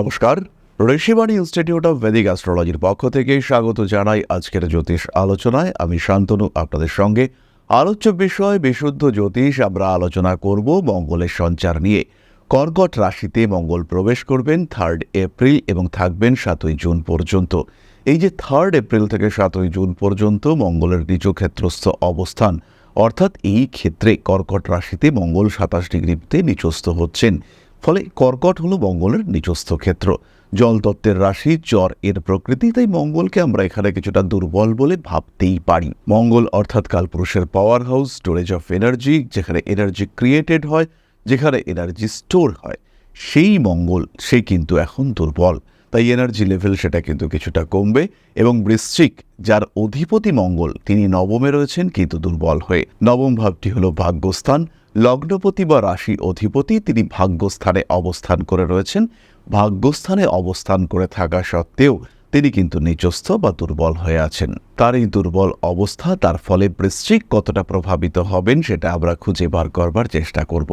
নমস্কার, Rishibani institute of Vedic অ্যাস্ট্রোলজির পক্ষ থেকে স্বাগত জানাই আজকের জ্যোতিষ আলোচনায়। আমি শান্তনু, আপনাদের সঙ্গে আলোচ্য বিষয়, বিশুদ্ধ জ্যোতিষ আমরা আলোচনা করব মঙ্গলের সঞ্চার নিয়ে। কর্কট রাশিতে মঙ্গল প্রবেশ করবেন থার্ড এপ্রিল এবং থাকবেন সাতই জুন পর্যন্ত। এই যে থার্ড এপ্রিল থেকে সাতই জুন পর্যন্ত মঙ্গলের নিচক্ষেত্রস্থ অবস্থান, অর্থাৎ এই ক্ষেত্রে কর্কট রাশিতে মঙ্গল সাতাশ ডিগ্রিতে নিচস্থ হচ্ছেন। ফলে কর্কট হলো মঙ্গলের নিজস্ব ক্ষেত্র। জলতত্ত্বের রাশি চর এর প্রকৃতি, তাই মঙ্গলকে আমরা এখানে কিছুটা দুর্বল বলে ভাবতেই পারি। মঙ্গল অর্থাৎ কালপুরুষের power house storage of energy যেখানে এনার্জি ক্রিয়েটেড হয়, যেখানে এনার্জি স্টোর হয়। সেই মঙ্গল, সে কিন্তু এখন দুর্বল। তাই এনার্জি লেভেল সেটা কিন্তু কিছুটা কমবে এবং বৃশ্চিক, যার অধিপতি মঙ্গল, তিনি নবমে রয়েছেন কিন্তু দুর্বল হয়ে। নবম ভাবটি হলো ভাগ্যস্থান। লগ্নপতি বা রাশি অধিপতি তিনি ভাগ্যস্থানে অবস্থান করে রয়েছেন। ভাগ্যস্থানে অবস্থান করে থাকা সত্ত্বেও তিনি কিন্তু নিচস্থ বা দুর্বল হয়ে আছেন। তার এই দুর্বল অবস্থা তার ফলে বৃশ্চিক কতটা প্রভাবিত হবেন সেটা আমরা খুঁজে বার করবার চেষ্টা করব।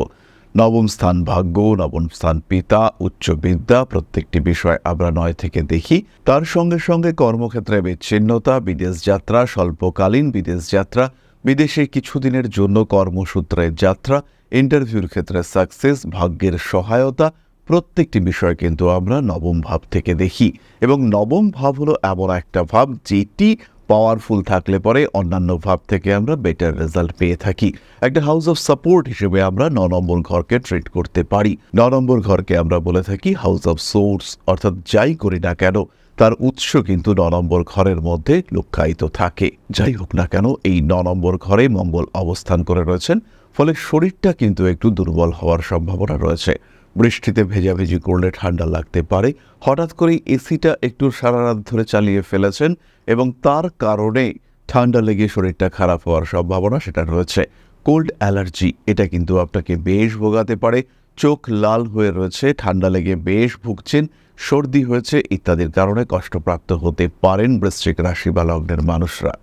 নবম স্থান ভাগ্য, নবম স্থান পিতা, উচ্চ বিদ্যা, প্রত্যেকটি বিষয় আমরা নয় থেকে দেখি। তার সঙ্গে সঙ্গে কর্মক্ষেত্রে বিচ্ছিন্নতা, বিদেশ যাত্রা, স্বল্পকালীন বিদেশ যাত্রা, বিদেশে কিছুদিনের জন্য কর্মসূত্রের যাত্রা, ইন্টারভিউর ক্ষেত্রে সাকসেস, ভাগ্যের সহায়তা, প্রত্যেকটি বিষয় কিন্তু আমরা নবম ভাব থেকে দেখি। এবং নবম ভাব হলো এমন একটা ভাব যেটি পাওয়ারফুল থাকলে পরে অন্যান্য ভাব থেকে আমরা বেটার রেজাল্ট পেয়ে থাকি। একটা হাউস অফ সাপোর্ট হিসেবে আমরা ন নম্বর ঘরকে ট্রিট করতে পারি। ন নম্বর ঘরকে আমরা বলে থাকি হাউস অফ সোর্স অর্থাৎ যাই করি না কেন, তার উৎস কিন্তু ন নম্বর ঘরের মধ্যে লুক্কায়িত থাকে। যাই হোক না কেন, এই ন নম্বর ঘরে মঙ্গল অবস্থান করে রয়েছেন, ফলে শরীরটা কিন্তু একটু দুর্বল হওয়ার সম্ভাবনা রয়েছে। বৃষ্টিতে ভেজাভেজি করলে ঠান্ডা লাগতে পারে। হঠাৎ করেই এসিটা একটু সারা রাত ধরে চালিয়ে ফেলেছেন এবং তার কারণে ঠান্ডা লেগে শরীরটা খারাপ হওয়ার সম্ভাবনা সেটা রয়েছে। কোল্ড অ্যালার্জি, এটা কিন্তু আপনাকে বেশ ভোগাতে পারে। চোখ লাল হয়ে রয়েছে, ঠান্ডা লেগে বেশ ভুগছেন, সর্দি হয়েছে ইত্যাদির কারণে কষ্টপ্রাপ্ত হতে পারেন বৃশ্চিক রাশি বা লগ্নের মানুষরা।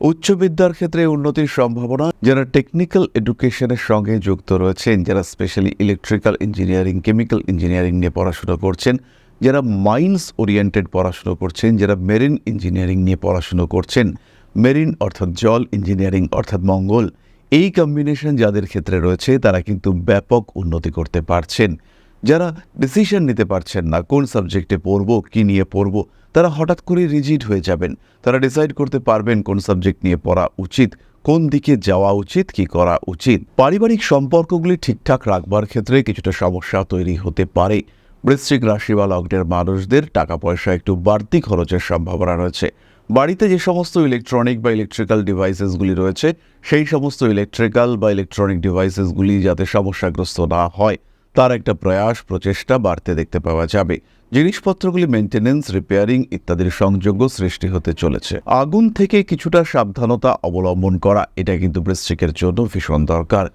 উচ্চ বিদ্যার ক্ষেত্রে উন্নতির সম্ভাবনা, যারা টেকনিক্যাল এডুকেশনের সঙ্গে যুক্ত রয়েছেন, যারা specially electrical engineering chemical engineering নিয়ে পড়াশোনা করছেন, যারা মাইন্স ওরিয়েন্টেড পড়াশুনো করছেন, যারা মেরিন ইঞ্জিনিয়ারিং নিয়ে পড়াশুনো করছেন মেরিন অর্থাৎ জল ইঞ্জিনিয়ারিং অর্থাৎ মঙ্গল, এই কম্বিনেশন যাদের ক্ষেত্রে রয়েছে, তারা কিন্তু ব্যাপক উন্নতি করতে পারছেন। যারা ডিসিশন নিতে পারছেন না, কোন সাবজেক্টে পড়ব, কি নিয়ে পড়ব তারা হঠাৎ করে রিজিড হয়ে যাবেন। তারা ডিসাইড করতে পারবেন কোন সাবজেক্ট নিয়ে পড়া উচিত, কোন দিকে যাওয়া উচিত, কি করা উচিত। পারিবারিক সম্পর্কগুলি ঠিকঠাক রাখবার ক্ষেত্রে কিছুটা সমস্যা তৈরি হতে পারে। বৃশ্চিক রাশি বা লগ্নের মানুষদের টাকা পয়সা একটু বাড়তি খরচের সম্ভাবনা রয়েছে। বাড়িতে যে সমস্ত ইলেকট্রনিক বা ইলেকট্রিক্যাল ডিভাইসেসগুলি রয়েছে, সেই সমস্ত ইলেকট্রিক্যাল বা ইলেকট্রনিক ডিভাইসেসগুলি যাতে সমস্যাগ্রস্ত না হয়। তার একটা প্রয়াস, প্রচেষ্টা বাড়তে দেখতে পাওয়া যাবে। জিনিসপত্রগুলি মেনটেনেন্স রিপেয়ারিং ইত্যাদির সংযোগ্য সৃষ্টি হতে চলেছে। আগুন থেকে কিছুটা সাবধানতা অবলম্বন করা, এটা কিন্তু বৃশ্চিকের জন্য ভীষণ দরকার।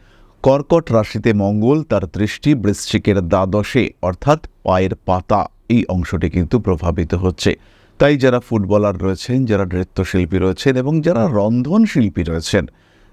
কর্কট রাশিতে মঙ্গল, তার দৃষ্টি বৃশ্চিকের দ্বাদশে, অর্থাৎ পায়ের পাতা, এই অংশটি কিন্তু প্রভাবিত হচ্ছে। তাই যারা ফুটবলার রয়েছেন, যারা নৃত্যশিল্পী রয়েছেন এবং যারা রন্ধন শিল্পী রয়েছেন,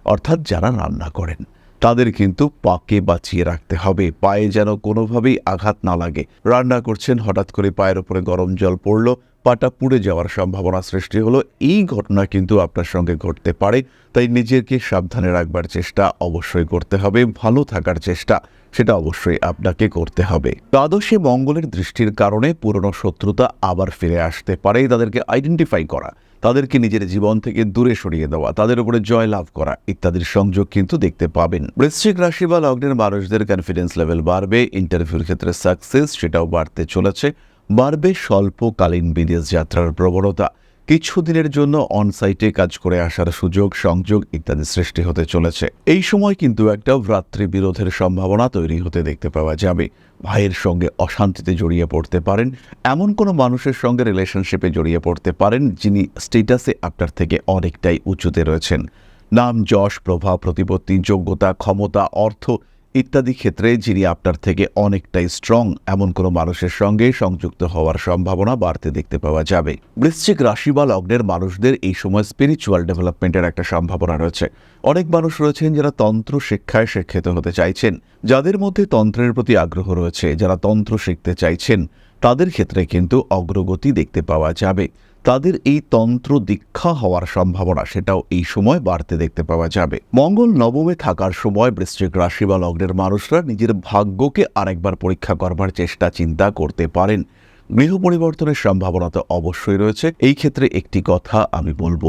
অর্থাৎ যারা রান্না করেন তাদের কিন্তু পাকে বাঁচিয়ে রাখতে হবে। পায়ে যেন কোনোভাবেই আঘাত না লাগে। রান্না করছেন, হঠাৎ করে পায়ের উপরে গরম জল পড়ল, পাটা পুড়ে যাওয়ার সম্ভাবনা সৃষ্টি হলো। এই ঘটনা কিন্তু আপনার সঙ্গে ঘটতে পারে, তাই নিজেকে সাবধানে রাখবার চেষ্টা অবশ্যই করতে হবে, ভালো থাকার চেষ্টা সেটা অবশ্যই আপনাকে করতে হবে। দ্বাদশে মঙ্গলের দৃষ্টির কারণে পুরনো শত্রুতা আবার ফিরে আসতে পারে, তাদেরকে আইডেন্টিফাই করা। তাদেরকে নিজের জীবন থেকে দূরে সরিয়ে দেওয়া, তাদের উপরে জয় লাভ করা ইত্যাদির সংযোগ কিন্তু দেখতে পাবেন। বৃশ্চিক রাশি বা লগ্নের মানুষদের কনফিডেন্স লেভেল বাড়বে ইন্টারভিউর ক্ষেত্রে সাকসেস সেটাও বাড়তে চলেছে, বাড়বে স্বল্পকালীন বিদেশ যাত্রার প্রবণতা। কিছুদিনের জন্য অনসাইটে কাজ করে আসার সুযোগ, সংযোগ ইত্যাদি সৃষ্টি হতে চলেছে। এই সময় কিন্তু একটা ভ্রাতৃ বিরোধের সম্ভাবনা তৈরি হতে দেখতে পাওয়া যাবে। ভাইয়ের সঙ্গে অশান্তিতে জড়িয়ে পড়তে পারেন, এমন কোনো মানুষের সঙ্গে রিলেশনশিপে জড়িয়ে পড়তে পারেন, যিনি স্টেটাসে আপনার থেকে অনেকটাই উঁচুতে রয়েছেন। নাম, যশ প্রভাব প্রতিপত্তি, যোগ্যতা, ক্ষমতা, অর্থ ইত্যাদি ক্ষেত্রে যিনি আপনার থেকে অনেকটাই স্ট্রং এমন কোনো মানুষের সঙ্গে সংযুক্ত হওয়ার সম্ভাবনা বাড়তে দেখতে পাওয়া যাবে। বৃশ্চিক রাশি বা লগ্নের মানুষদের এই সময় স্পিরিচুয়াল ডেভেলপমেন্টের একটা সম্ভাবনা রয়েছে। অনেক মানুষ রয়েছেন যারা তন্ত্র শিক্ষায় শিক্ষিত হতে চাইছেন। যাদের মধ্যে তন্ত্রের প্রতি আগ্রহ রয়েছে, যারা তন্ত্র শিখতে চাইছেন, তাদের ক্ষেত্রে কিন্তু অগ্রগতি দেখতে পাওয়া যাবে। তাদের এই তন্ত্র দীক্ষা হওয়ার সম্ভাবনা, সেটাও এই সময় বাড়তে দেখতে পাওয়া যাবে। মঙ্গল নবমে থাকার সময় বৃশ্চিক রাশি বা লগ্নের মানুষরা নিজের ভাগ্যকে আরেকবার পরীক্ষা করবার চেষ্টা চিন্তা করতে পারেন। গৃহ পরিবর্তনের সম্ভাবনা তো অবশ্যই রয়েছে। এই ক্ষেত্রে একটি কথা আমি বলব,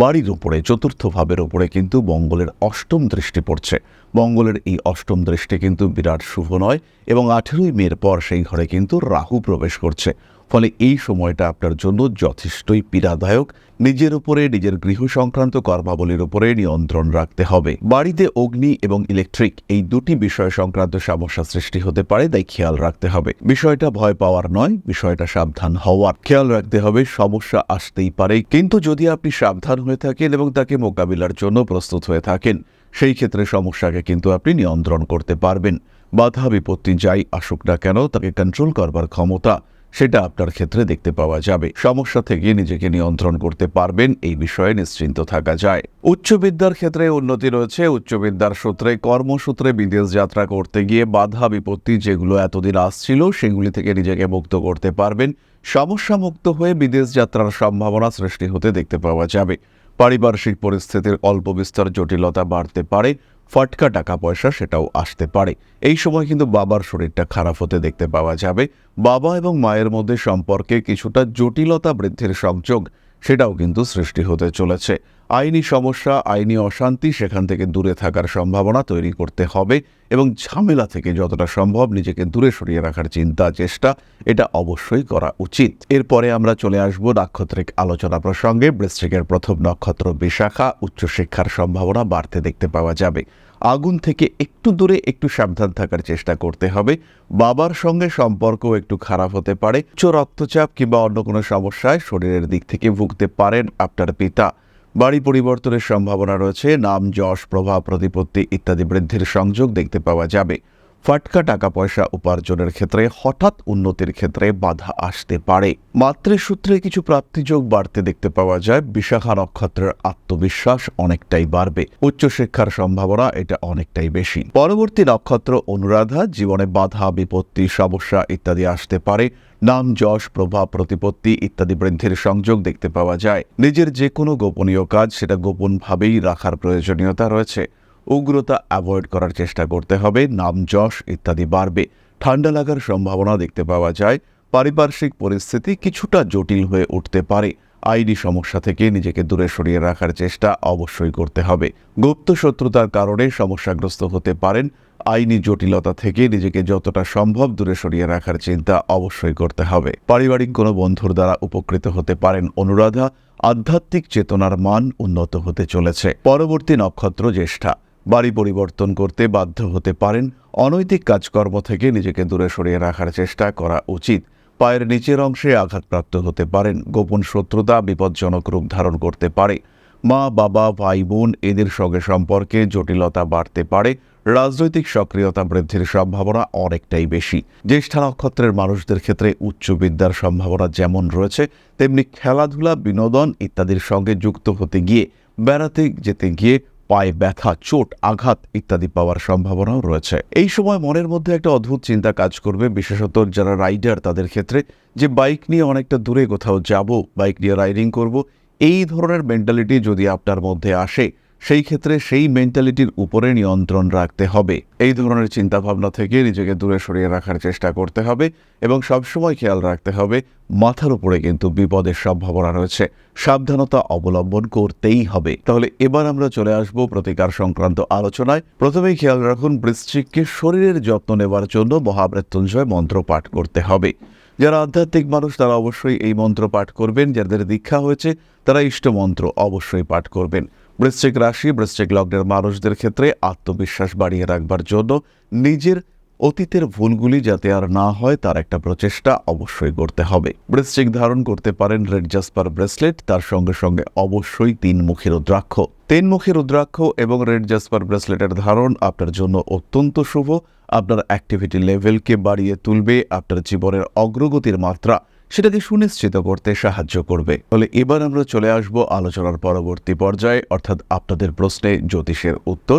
বাড়ির উপরে, চতুর্থ ভাবের উপরে কিন্তু মঙ্গলের অষ্টম দৃষ্টি পড়ছে। মঙ্গলের এই অষ্টম দৃষ্টি কিন্তু বিরাট শুভ নয় এবং আঠেরোই মের পর সেই ঘরে কিন্তু রাহু প্রবেশ করছে। ফলে এই সময়টা আপনার জন্য যথেষ্টই পীড়াদায়ক। নিজের উপরে, নিজের গৃহ সংক্রান্ত কর্মাবলীর উপরে নিয়ন্ত্রণ রাখতে হবে। বাড়িতে অগ্নি এবং ইলেকট্রিক এই দুটি বিষয় সংক্রান্ত সমস্যা সৃষ্টি হতে পারে, তাই খেয়াল রাখতে হবে। বিষয়টা ভয় পাওয়ার নয়, বিষয়টা সাবধান হওয়ার। খেয়াল রাখতে হবে, সমস্যা আসতেই পারে। কিন্তু যদি আপনি সাবধান হয়ে থাকেন এবং তাকে মোকাবিলার জন্য প্রস্তুত হয়ে থাকেন, সেই ক্ষেত্রে সমস্যাকে কিন্তু আপনি নিয়ন্ত্রণ করতে পারবেন। বাধা বিপত্তি যাই আসুক না কেন, তাকে কন্ট্রোল করবার ক্ষমতা সেটা আপনার ক্ষেত্রে দেখতে পাওয়া যাবে। সমস্যা থেকে নিজেকে নিয়ন্ত্রণ করতে পারবেন, এই বিষয়ে নিশ্চিন্ত থাকা যায়। উচ্চ বিদ্যার ক্ষেত্রে উন্নতি রয়েছে। উচ্চ বিদ্যার সূত্রে, কর্মসূত্রে বিদেশ যাত্রা করতে গিয়ে বাধা, বিপত্তি যেগুলো এতদিন আসছিল, সেগুলি থেকে নিজেকে মুক্ত করতে পারবেন। সমস্যা মুক্ত হয়ে বিদেশ যাত্রার সম্ভাবনা সৃষ্টি হতে দেখতে পাওয়া যাবে। পারিপার্শ্বিক পরিস্থিতির অল্প বিস্তর জটিলতা বাড়তে পারে। ফটকা টাকা পয়সা সেটাও আসতে পারে। এই সময় কিন্তু বাবার শরীরটা খারাপ হতে দেখতে পাওয়া যাবে। বাবা এবং মায়ের মধ্যে সম্পর্কে কিছুটা জটিলতা বৃদ্ধির সংযোগ সেটাও কিন্তু সৃষ্টি হতে চলেছে। আইনি সমস্যা, আইনি অশান্তি সেখান থেকে দূরে থাকার সম্ভাবনা তৈরি করতে হবে এবং ঝামেলা থেকে যতটা সম্ভব নিজেকে দূরে সরিয়ে রাখার চিন্তা, চেষ্টা, এটা অবশ্যই করা উচিত। এরপরে আমরা চলে আসব নাক্ষত্রিক আলোচনা প্রসঙ্গে। বৃশ্চিকের প্রথম নক্ষত্র বিশাখা, উচ্চশিক্ষার সম্ভাবনা বাড়তে দেখতে পাওয়া যাবে। আগুন থেকে একটু দূরে একটু সাবধান থাকার চেষ্টা করতে হবে। বাবার সঙ্গে সম্পর্ক একটু খারাপ হতে পারে। উচ্চ রক্তচাপ কিংবা অন্য কোনো সমস্যায় শরীরের দিক থেকে ভুগতে পারেন আপনার পিতা। বাড়ি পরিবর্তনের সম্ভাবনা রয়েছে। নাম, যশ, প্রভাব, প্রতিপত্তি ইত্যাদি বৃদ্ধির সংযোগ দেখতে পাওয়া যাবে। ফাটকা টাকা পয়সা উপার্জনের ক্ষেত্রে হঠাৎ উন্নতির ক্ষেত্রে বাধা আসতে পারে। মাতৃসূত্রে কিছু প্রাপ্তিযোগ বাড়তে দেখতে পাওয়া যায়। বিশাখা নক্ষত্রের আত্মবিশ্বাস অনেকটাই বাড়বে। উচ্চশিক্ষার সম্ভাবনা এটা অনেকটাই বেশি। পরবর্তী নক্ষত্র অনুরাধা, জীবনে বাধা, বিপত্তি, সমস্যা ইত্যাদি আসতে পারে। নাম, যশ, প্রভাব, প্রতিপত্তি ইত্যাদি বৃদ্ধির সংযোগ দেখতে পাওয়া যায়। নিজের যে কোনো গোপনীয় কাজ সেটা গোপনভাবেই রাখার প্রয়োজনীয়তা রয়েছে। উগ্রতা অ্যাভয়েড করার চেষ্টা করতে হবে, নাম যশ ইত্যাদি বাড়বে। ঠান্ডা লাগার সম্ভাবনা দেখতে পাওয়া যায়। পারিপার্শ্বিক পরিস্থিতি কিছুটা জটিল হয়ে উঠতে পারে। আইনি সমস্যা থেকে নিজেকে দূরে সরিয়ে রাখার চেষ্টা অবশ্যই করতে হবে। গুপ্ত শত্রুতার কারণে সমস্যাগ্রস্ত হতে পারেন। আইনি জটিলতা থেকে নিজেকে যতটা সম্ভব দূরে সরিয়ে রাখার চিন্তা অবশ্যই করতে হবে। পারিবারিক কোনো বন্ধুর দ্বারা উপকৃত হতে পারেন। অনুরাধা, আধ্যাত্মিক চেতনার মান উন্নত হতে চলেছে। পরবর্তী নক্ষত্র জ্যেষ্ঠা। বাড়ি পরিবর্তন করতে বাধ্য হতে পারেন। অনৈতিক কাজকর্ম থেকে নিজেকে দূরে সরিয়ে রাখার চেষ্টা করা উচিত। পায়ের নিচের অংশে আঘাতপ্রাপ্ত হতে পারেন। গোপন শত্রুতা বিপজ্জনক রূপ ধারণ করতে পারে। মা, বাবা, ভাই, বোন এদের সঙ্গে সম্পর্কে জটিলতা বাড়তে পারে। রাজনৈতিক সক্রিয়তা বৃদ্ধির সম্ভাবনা অনেকটাই বেশি। জ্যেষ্ঠা নক্ষত্রের মানুষদের ক্ষেত্রে উচ্চ বিদ্যার সম্ভাবনা যেমন রয়েছে, তেমনি খেলাধুলা, বিনোদন ইত্যাদির সঙ্গে যুক্ত হতে গিয়ে, বেড়াতে যেতে গিয়ে পায়ে ব্যথা, চোট, আঘাত ইত্যাদি পাওয়ার সম্ভাবনাও রয়েছে। এই সময় মনের মধ্যে একটা অদ্ভুত চিন্তা কাজ করবে, বিশেষত যারা রাইডার তাদের ক্ষেত্রে, যে বাইক নিয়ে অনেকটা দূরে কোথাও যাব, বাইক নিয়ে রাইডিং করব, এই ধরনের মেন্টালিটি যদি আপনার মধ্যে আসে সেই ক্ষেত্রে সেই মেন্টালিটির উপরে নিয়ন্ত্রণ রাখতে হবে। এই ধরনের চিন্তাভাবনা থেকে নিজেকে দূরে সরিয়ে রাখার চেষ্টা করতে হবে এবং সবসময় খেয়াল রাখতে হবে, মাথার উপরে কিন্তু বিপদের সম্ভাবনা রয়েছে। সাবধানতা অবলম্বন করতেই হবে। তাহলে এবার আমরা চলে আসব প্রতিকার সংক্রান্ত আলোচনায়। প্রথমেই খেয়াল রাখুন, বৃশ্চিককে শরীরের যত্ন নেবার জন্য মহামৃত্যুঞ্জয় মন্ত্র পাঠ করতে হবে। যারা আধ্যাত্মিক মানুষ, তারা অবশ্যই এই মন্ত্র পাঠ করবেন। যাদের দীক্ষা হয়েছে, তারা ইষ্ট মন্ত্র অবশ্যই পাঠ করবেন। বৃশ্চিক রাশি, বৃশ্চিক লগ্নের মানুষদের ক্ষেত্রে আত্মবিশ্বাস বাড়িয়ে রাখবার জন্য নিজের অতীতের ভুলগুলি যাতে আর না হয়, তার একটা প্রচেষ্টা অবশ্যই করতে হবে। বৃশ্চিক ধারণ করতে পারেন রেড জাসপার ব্রেসলেট, তার সঙ্গে সঙ্গে অবশ্যই তিন মুখী রুদ্রাক্ষ। তিন মুখী রুদ্রাক্ষ এবং রেড জাসপার ব্রেসলেটের ধারণ আপনার জন্য অত্যন্ত শুভ। আপনার অ্যাক্টিভিটি লেভেলকে বাড়িয়ে তুলবে, আপনার জীবনের অগ্রগতির মাত্রা। সেটাকে সুনিশ্চিত করতে সাহায্য করবে। ফলে এবার আমরা চলে আসব আলোচনার পরবর্তী পর্যায়ে, অর্থাৎ আপনাদের প্রশ্নে জ্যোতিষের উত্তর।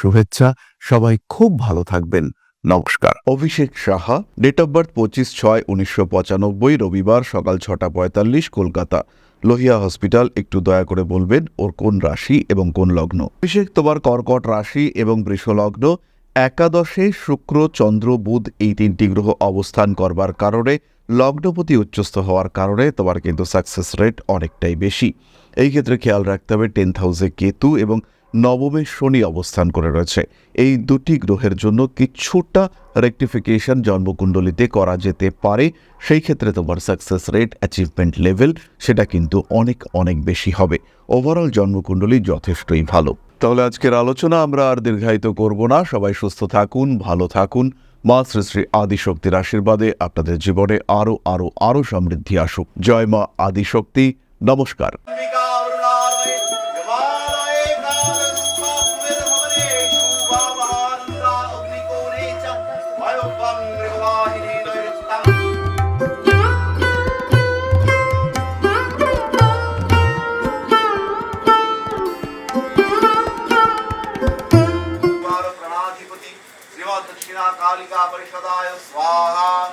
শুভেচ্ছা। সবাই খুব ভালো থাকবেন। নমস্কার। Abhishek Saha date of birth পঁচিশ ছয় উনিশশো পঁচানব্বই, রবিবার সকাল ছটা পঁয়তাল্লিশ কলকাতা। লোহিয়া হসপিটাল, একটু দয়া করে বলবেন, ওর কোন রাশি এবং কোন লগ্ন? অভিষেক, তোমার কর্কট রাশি এবং বৃষ লগ্ন একাদশে শুক্র, চন্দ্র, বুধ এই তিনটি গ্রহ অবস্থান করবার কারণে, লগ্নপতি উচ্চস্থ হওয়ার কারণে তোমার কিন্তু সাকসেস রেট অনেকটাই বেশি। এই ক্ষেত্রে খেয়াল রাখতে হবে টেন্থ হাউসে কেতু এবং নবমে শনি অবস্থান করে রয়েছে। এই দুটি গ্রহের জন্য কিছুটা রেকটিফিকেশন জন্মকুণ্ডলিতে করা যেতে পারে। সেই ক্ষেত্রে তোমার সাকসেস রেট অ্যাচিভমেন্ট লেভেল সেটা কিন্তু অনেক অনেক বেশি হবে। ওভারঅল জন্মকুণ্ডলী যথেষ্টই ভালো। তাহলে আজকের আলোচনা আমরা আর দীর্ঘায়িত করব না। সবাই সুস্থ থাকুন, ভালো থাকুন। মা শ্রী শ্রী আদিশক্তির আশীর্বাদে আপনাদের জীবনে আরও আরও আরও সমৃদ্ধি আসুক। জয় মা আদিশক্তি। নমস্কার। la la.